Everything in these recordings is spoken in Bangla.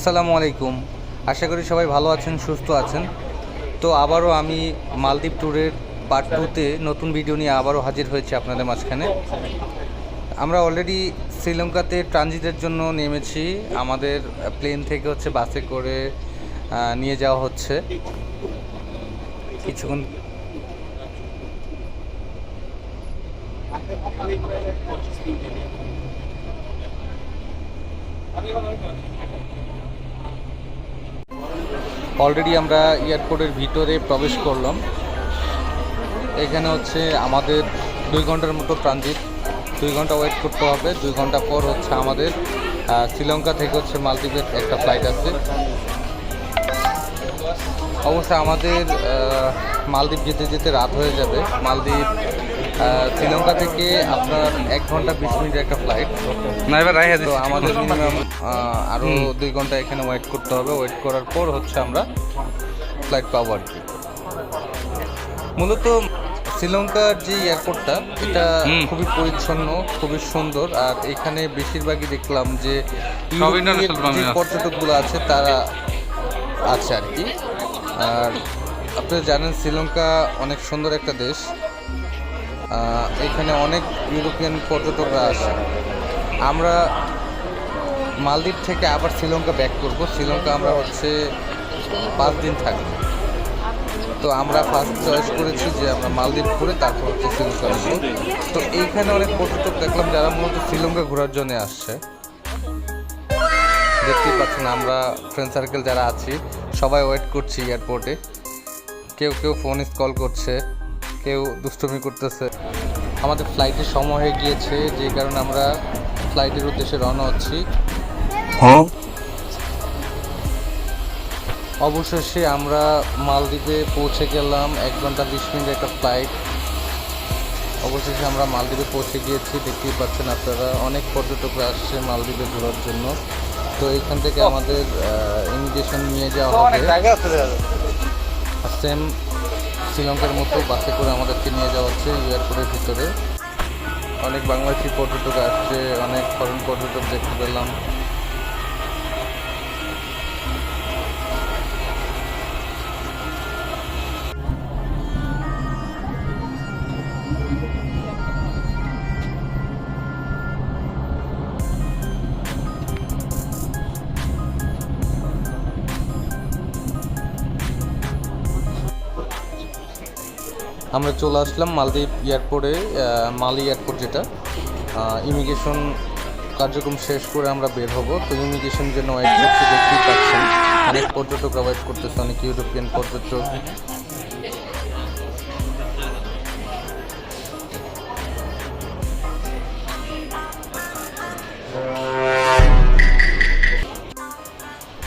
আসসালামু আলাইকুম। আশা করি সবাই ভালো আছেন, সুস্থ আছেন। তো আবারও আমি মালদ্বীপ ট্যুরের পার্ট টুতে নতুন ভিডিও নিয়ে আবারও হাজির হয়েছে আপনাদের মাঝখানে। আমরা অলরেডি শ্রীলঙ্কাতে ট্রানজিটের জন্য নেমেছি। আমাদের প্লেন থেকে হচ্ছে বাসে করে নিয়ে যাওয়া হচ্ছে। কিছুক্ষণ অলরেডি আমরা এয়ারপোর্টের ভিতরে প্রবেশ করলাম। এখানে হচ্ছে আমাদের দুই ঘণ্টার মতো ট্রানজিট দুই ঘণ্টা ওয়েট করতে হবে। দুই ঘণ্টা পর হচ্ছে আমাদের শ্রীলঙ্কা থেকে হচ্ছে মালদ্বীপের একটা ফ্লাইট আছে। অবশ্য আমাদের মালদ্বীপ যেতে যেতে রাত হয়ে যাবে। মালদ্বীপ শ্রীলঙ্কা থেকে আপনার এক ঘণ্টা বিশ মিনিটের একটা ফ্লাইট না এবার রাইহা তো আমাদের মিনিমাম আরও দুই ঘণ্টা এখানে ওয়েট করতে হবে। ওয়েট করার পর হচ্ছে আমরা ফ্লাইট পাবো আর কি। মূলত শ্রীলঙ্কার যে এয়ারপোর্টটা এটা খুবই পরিচ্ছন্ন খুবই সুন্দর। আর এখানে বেশিরভাগই দেখলাম যে। পর্যটকগুলো আছে তারা আছে আর কি। আর আপনারা জানেন শ্রীলঙ্কা অনেক সুন্দর একটা দেশ। এখানে অনেক ইউরোপিয়ান পর্যটকরা আসে। আমরা মালদ্বীপ থেকে আবার শ্রীলঙ্কা ব্যাক করব। শ্রীলঙ্কা আমরা হচ্ছে পাঁচ দিন থাকব। তো আমরা ফার্স্ট চয়েস করেছি যে আমরা মালদ্বীপ ঘুরে তারপর হচ্ছে শ্রীলঙ্কা আসব। তো এইখানে অনেক পর্যটক দেখলাম যারা মূলত শ্রীলঙ্কা ঘোরার জন্য আসছে। দেখতেই পাচ্ছেন আমরা ফ্রেন্ড সার্কেল যারা আছি, সবাই ওয়েট করছি এয়ারপোর্টে কেউ কেউ ফোন কল করছে। কেউ দুষ্টুমি করতেছে। আমাদের ফ্লাইটের সময় হয়ে গিয়েছে যে কারণে আমরা ফ্লাইটের উদ্দেশ্যে রওনা হচ্ছি। অবশেষে আমরা মালদ্বীপে পৌঁছে গেলাম এক ঘণ্টা বিশ মিনিট একটা ফ্লাইট অবশেষে আমরা মালদ্বীপে পৌঁছে গিয়েছি দেখতেই পাচ্ছেন আপনারা অনেক পর্যটকরা আসছে মালদ্বীপে ঘোরার জন্য। তো এখান থেকে আমাদের ইমিগ্রেশন নিয়ে যাওয়া হবে। সেম শ্রীলঙ্কার মতো বাসে করে আমাদেরকে নিয়ে যাওয়া হচ্ছে এয়ারপোর্টের ভিতরে। অনেক বাংলাদেশি পর্যটক আসছে, অনেক ফরেন পর্যটক দেখতে পেলাম। আমরা চলে আসলাম মালদ্বীপ এয়ারপোর্টে মালি এয়ারপোর্ট যেটা। ইমিগ্রেশন কার্যক্রম শেষ করে আমরা বের হব। তো ইমিগ্রেশন জন্য ওয়েট করছি পাচ্ছেন। অনেক পর্যটকরা ওয়েট করতেছে, অনেক ইউরোপিয়ান পর্যটক।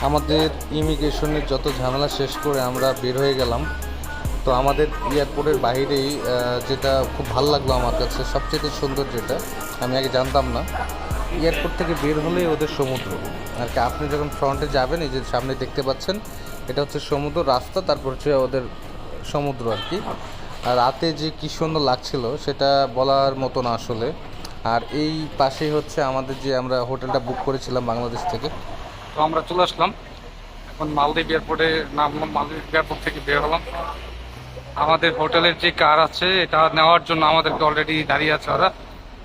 আমাদের ইমিগ্রেশনের যত ঝামেলা শেষ করে আমরা বের হয়ে গেলাম। তো আমাদের এয়ারপোর্টের বাইরেই যেটা খুব ভালো লাগল আমার কাছে, সবচেয়ে সুন্দর যেটা, আমি আগে জানতাম না। এয়ারপোর্ট থেকে বের হলেই ওদের সমুদ্র। আর কি, আপনি যখন ফ্রন্টে যাবেন, এই যে সামনে দেখতে পাচ্ছেন, এটা হচ্ছে সমুদ্র রাস্তা, তারপর হচ্ছে ওদের সমুদ্র আর কি। আর রাতে যে কী সুন্দর লাগছিল, সেটা বলার মতো না আসলে। আর এই পাশেই হচ্ছে আমাদের যে আমরা হোটেলটা বুক করেছিলাম বাংলাদেশ থেকে। তো আমরা চলে আসলাম। এখন মালদ্বীপ এয়ারপোর্টে নামলাম, মালদ্বীপ এয়ারপোর্ট থেকে বের হলাম। আমাদের হোটেলের যে কার আছে এটা নেওয়ার জন্য আমাদেরকে অলরেডি দাঁড়িয়ে আছে ওরা।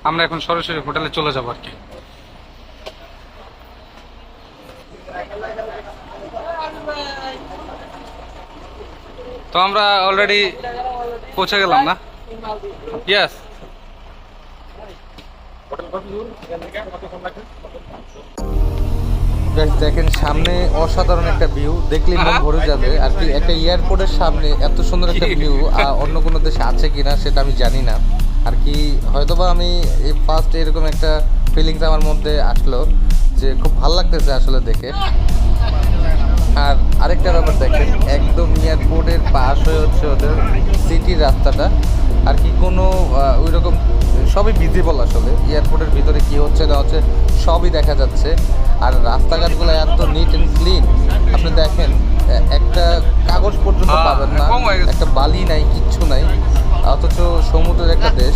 আমরা এখন সরাসরি হোটেলে চলে যাব আর কি। তো আমরা অলরেডি পৌঁছে গেলাম না? ইয়েস Guys, দেখেন, সামনে অসাধারণ একটা ভিউ দেখলে মন ভরে যাবে। আর কি, একটা এয়ারপোর্টের সামনে এত সুন্দর একটা ভিউ অন্য কোনো দেশে আছে কিনা সেটা আমি জানি না। আর কি, হয়তোবা আমি এই ফার্স্ট এরকম একটা ফিলিংস আমার মধ্যে আসলো যে খুব ভালো লাগতেছে আসলে দেখে। আর আরেকটা ব্যাপার দেখেন, একদম এয়ারপোর্টের পাশ হয়ে হচ্ছে ওদের সিটির রাস্তাটা আর কি কোনো ওই রকম সবই ভিজিবল আসলে। এয়ারপোর্টের ভিতরে কি হচ্ছে না হচ্ছে সবই দেখা যাচ্ছে। আর রাস্তাঘাটগুলো এত নিট অ্যান্ড ক্লিন আপনি দেখেন একটা কাগজ পর্যন্ত হ্যাঁ, পাবেন না। একটা বালি নাই কিচ্ছু নাই। অথচ সমুদ্রের একটা দেশ।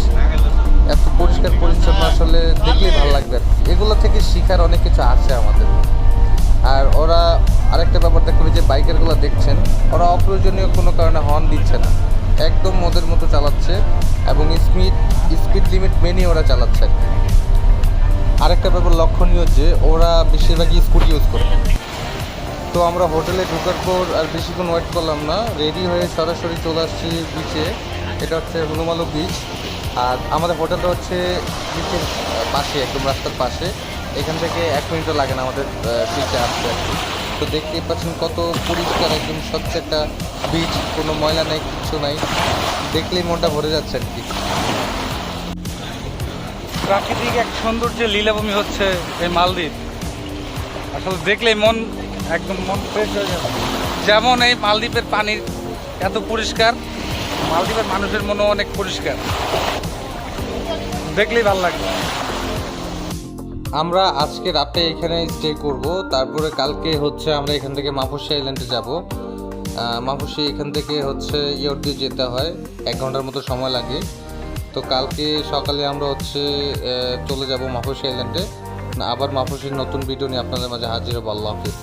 এত পরিষ্কার পরিচ্ছন্ন আসলে দেখলেই ভালো লাগবে আর এগুলো থেকে শিখার অনেক কিছু আছে আমাদের। আর ওরা আরেকটা ব্যাপার দেখবে যে বাইকারগুলো দেখছেন ওরা অপ্রয়োজনীয় কোনো কারণে হর্ন দিচ্ছে না। একদম মদের মতো চালাচ্ছে এবং স্পিড স্পিড লিমিট মেনে ওরা চালাচ্ছে। আর আরেকটা ব্যাপার লক্ষণীয় যে ওরা বেশিরভাগই স্কুটি ইউজ করে। তো আমরা হোটেলে ঢোকার পর আর বেশিক্ষণ ওয়েট করলাম না। রেডি হয়ে সরাসরি চলে আসছি বিচে এটা হচ্ছে হনুমালু বিচ আর আমাদের হোটেলটা হচ্ছে বিচের পাশে, একদম রাস্তার পাশে। এখান থেকে এক মিনিটও লাগে না আমাদের বিচে আসতে আর কি। তো দেখতেই পাচ্ছেন কত পরিষ্কার একদম স্বচ্ছ একটা বীজ কোনো ময়লা নেই কিচ্ছু নাই। দেখলেই মনটা ভরে যাচ্ছে আর কি। প্রাকৃতিক এক সৌন্দর্যের লীলাভূমি হচ্ছে এই মালদ্বীপ। আসলে দেখলেই মন, একদম মন ফ্রেশ হয়ে যাবে। যেমন এই মালদ্বীপের পানি এত পরিষ্কার, মালদ্বীপের মানুষের মনও অনেক পরিষ্কার। দেখলেই ভালো লাগবে। আমরা আজকে রাতে এখানে স্টে করব। তারপরে কালকে হচ্ছে আমরা এখান থেকে মাফুসি আইল্যান্ডে যাব। মাফুসি এখান থেকে হচ্ছে ইয়র দিয়ে যেতে হয়। এক ঘণ্টার মতো সময় লাগে। তো কালকে সকালে আমরা হচ্ছে চলে যাব মাফুসি আইল্যান্ডে আবার মাফুসির নতুন ভিডিও নিয়ে আপনাদের মাঝে হাজির হব। আল্লাহ হাফিজ।